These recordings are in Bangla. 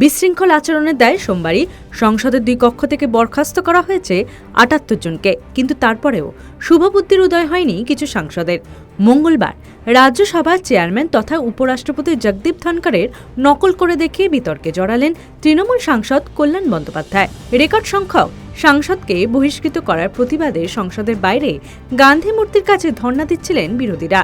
বিশৃঙ্খল আচরণের দায়ে সোমবারই সংসদের দুই কক্ষ থেকে বরখাস্ত করা হয়েছে আটাত্তর জনকে। কিন্তু তারপরেও শুভবুদ্ধির উদয় হয়নি কিছু সাংসদের। মঙ্গলবার রাজ্যসভার চেয়ারম্যান তথা উপরাষ্ট্রপতি জগদীপ ধনকরের নকল করে দেখিয়ে বিতর্কে জড়ালেন তৃণমূল সাংসদ কল্যাণ বন্দ্যোপাধ্যায়। রেকর্ড সংখ্যক সাংসদকে বহিষ্কৃত করার প্রতিবাদে সংসদের বাইরে গান্ধী মূর্তির কাছে ধর্ণা দিচ্ছিলেন বিরোধীরা।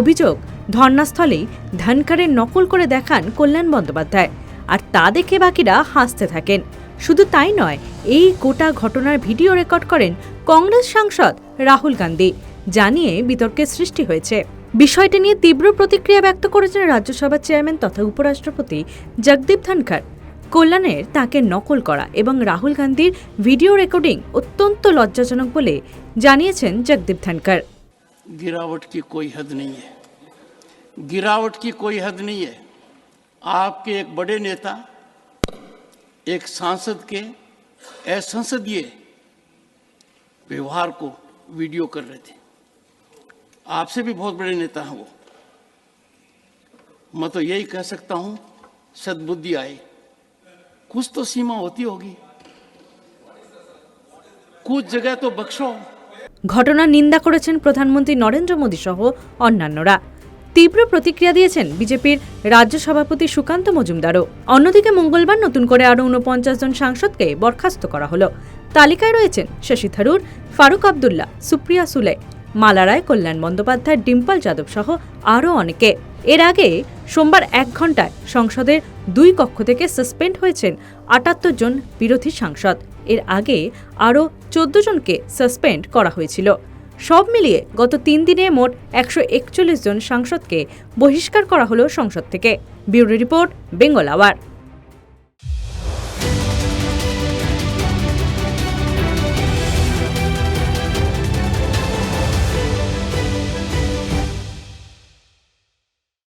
অভিযোগ ধর্নাস্থলেই ধনকরের নকল করে দেখান কল্যাণ বন্দ্যোপাধ্যায়। আর তা দেখে বাকিরা হাসতে থাকেন শুধু তাই নয় এই গোটা ঘটনার ভিডিও রেকর্ড করেন কংগ্রেস সাংসদ রাহুল গান্ধী জানিয়ে বিতর্কের সৃষ্টি হয়েছে বিষয়টি নিয়ে তীব্র প্রতিক্রিয়া ব্যক্ত করেছেন রাজ্যসভার চেয়ারম্যান তথা উপরাষ্ট্রপতি জগদীপ ধনখড় কল্যাণের তাকে নকল করা এবং রাহুল গান্ধীর ভিডিও রেকর্ডিং অত্যন্ত লজ্জাজনক বলে জানিয়েছেন জগদীপ ধনখড় गिरावट की कोई हद नहीं है गिरावट की कोई हद नहीं है आपके एक बड़े नेता एक सांसद के असंसदीय व्यवहार को वीडियो कर रहे थे आपसे भी बहुत बड़े नेता हैं वो मैं तो यही कह सकता हूं सद्बुद्धि आए कुछ तो सीमा होती होगी कुछ जगह तो बख्शो ঘটনার নিন্দা করেছেন প্রধানমন্ত্রী নরেন্দ্র মোদী সহ অন্যান্যরা তীব্র প্রতিক্রিয়া দিয়েছেন বিজেপির রাজ্য সভাপতি সুকান্ত মজুমদারও। অন্যদিকে মঙ্গলবার নতুন করে আরও উনপঞ্চাশ জন সাংসদকে বরখাস্ত করা হলো। তালিকায় রয়েছেন শশী থারুর, ফারুক আবদুল্লাহ, সুপ্রিয়া সুলে, মালা রায়, কল্যাণ বন্দ্যোপাধ্যায়, ডিম্পল যাদব সহ আরও অনেকে। এর আগে সোমবার এক ঘন্টায় সংসদের দুই কক্ষ থেকে সাসপেন্ড হয়েছেন আটাত্তর জন বিরোধী সাংসদ। এর আগে আরও চোদ্দ জনকে সাসপেন্ড করা হয়েছিল। সব মিলিয়ে গত তিন দিনে মোট একশো একচল্লিশ জন সাংসদকে বহিষ্কার করা হলো সংসদ থেকে। Bureau report, Bengal hour.